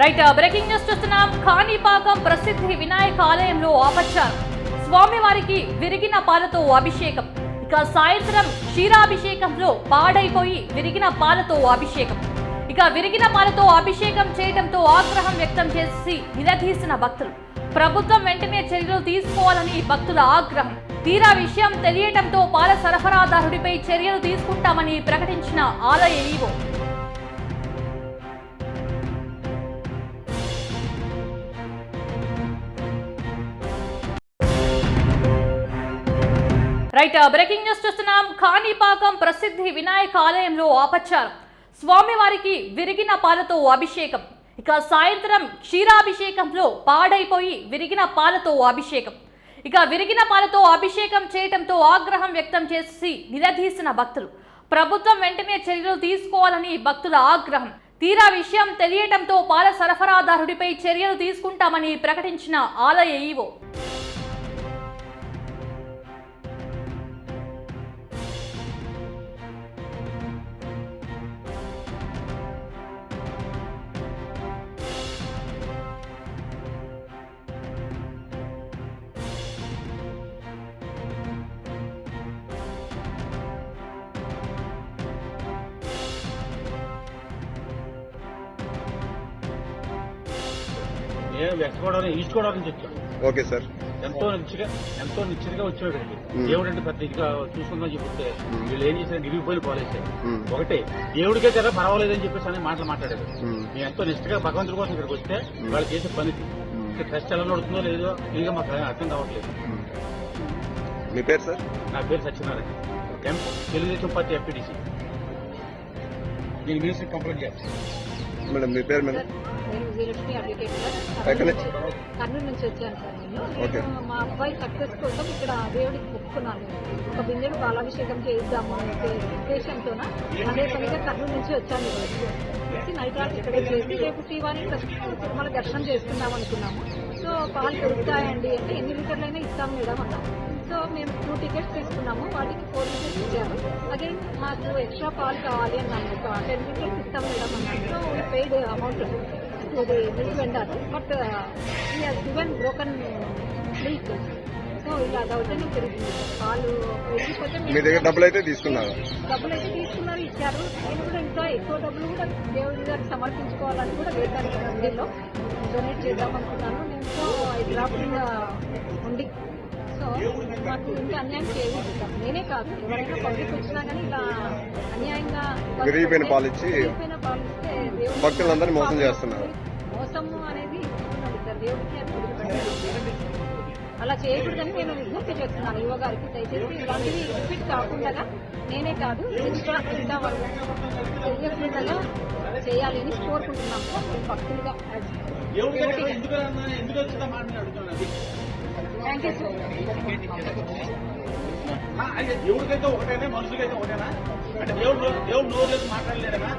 Right breaking news చూస్తున్నాం. కాణిపాకం ప్రసిద్ధి వినాయక ఆలయంలో ఆపచ్చారు. స్వామివారికి విరిగిన పాలతో అభిషేకం. ఇక సాయంత్రం క్షీరాభిషేకంలో పాడైపోయి విరిగిన పాలతో అభిషేకం. ఇక విరిగిన పాలతో అభిషేకం చేయడంతో ఆగ్రహం వ్యక్తం చేసి నిలదీసిన భక్తులు. ప్రభుత్వం వెంటనే చర్యలు తీసుకోవాలని భక్తుల ఆగ్రహం. తీరా విషయం తెలియటంతో పాల సరఫరాదారుడిపై చర్యలు తీసుకుంటామని ప్రకటించిన ఆలయ ఈవో. రైట్ బ్రేకింగ్ న్యూస్ చూస్తున్నాం. కాణిపాకం ప్రసిద్ధి వినాయక ఆలయంలో ఆపచ్చారు. స్వామివారికి విరిగిన పాలతో అభిషేకం. ఇక సాయంత్రం క్షీరాభిషేకంలో పాడైపోయి విరిగిన పాలతో అభిషేకం. ఇక విరిగిన పాలతో అభిషేకం చేయటంతో ఆగ్రహం వ్యక్తం చేసి నిలదీసిన భక్తులు. ప్రభుత్వం వెంటనే చర్యలు తీసుకోవాలని భక్తుల ఆగ్రహం. తీరా విషయం తెలియటంతో పాల సరఫరాదారుడిపై చర్యలు తీసుకుంటామని ప్రకటించిన ఆలయ ఈవో. నేను వెస్ట్ గోదావరి ఈస్ట్ గోదావరి నుంచి ఓకే సార్. ఎంతో నిచ్చిగా ఎంతో నిశ్చితగా వచ్చాడు ఇక్కడికి మ్మ్. దేవుడు అంటే పెద్ద ఇదిగా చూసుకుందని చెప్తే. వీళ్ళు ఏం చేశారు? నిరిగిపోయి పోలేసారు మ్మ్. ఒకటే దేవుడికే కదా పర్వాలేదని చెప్పేసి అనే మాటలు మాట్లాడారు. మ్మ్. ఎంతో నిష్ఠగా భగవంతుడి కోసం ఇక్కడికి వస్తే వాళ్ళు చేసే. ఇక్కడ ట్రస్ట్ ఎలా నడుతుందో లేదో ఇంకా మాకు అర్థం కావట్లేదు. మీ పేరు సార్? నా పేరు Satyanarayana. Telugu Desam party MPTC. నేను మినిస్టర్ కంప్లైంట్ చేస్తాను. మేడం మీ పేరు మేడం? నేను అడ్వకేట్? కర్నూలు నుంచి వచ్చాను సార్ నేను. మా అబ్బాయి సక్సెస్ కోసం ఇక్కడ దేవుడికి మొక్కుకున్నాను ఒక బిందెలు పాలాభిషేకం చేయిద్దాము అనే ఉద్దేశంతో అదే పనిగా కర్నూలు నుంచి వచ్చాను. వచ్చి నైట్ రాత్రి ఇక్కడే చేసి రేపు శ్రీవారి తిరుమల దర్శనం చేసుకుందాం అనుకున్నాము. సో పాలు దొరుకుతాయండి అంటే ఎన్ని లీటర్లైనా ఇస్తాం మేడం అన్నాము సో మేము టూ టికెట్స్ తీసుకున్నాము. వాటికి ఫోర్ లీటర్స్ ఇచ్చారు. అగైన్ మాకు ఎక్స్ట్రా పాలు కావాలి అన్నాను ఒక టెన్ లీటర్స్ ఇస్తాం మేడం అన్నాను so we the milk vendor. But he given broken milk. So ఇలా దౌర్జన్యం పెరిగింది. పాలు వెళ్ళిపోతే మీ దగ్గర డబ్బులు అయితే తీసుకున్నారు? డబ్బులు అయితే తీసుకున్నారు ఇచ్చారు. నేను కూడా ఇంకా ఎక్కువ డబ్బులు కూడా దేవుడి గారికి సమర్పించుకోవాలని కూడా వేశాను మందిలో డొనేట్ చేద్దాం అనుకున్నాను. నేను సో ఐ డ్రాప్ ఇన్ ఉండి. సో మాకు ఇంకా అన్యాయం చేయలేదు నేనే కాదు. ఎవరైనా పబ్లిక్ వచ్చినా కానీ ఇలా అన్యాయంగా విరిగిపోయిన పాలు భక్తులందరినీ మోసం చేస్తున్నారు. మోసము అనేది. అలా చేయకూడదని నేను విజ్ఞప్తి చేస్తున్నాను యువ గారికి దయచేసి ఇలాంటివి రిపీట్ కాకుండా నేనే కాదు తెలియకుండా చేయాలి అని కోరుకుంటున్నాం సార్ మేము భక్తులుగా థ్యాంక్ యూ సార్ దేవుడికైతే ఒకటేనా మనుషులకైతే ఒకటేనా? అంటే దేవుడు దేవుడు నోరు లేదు మాట్లాడలేడనా?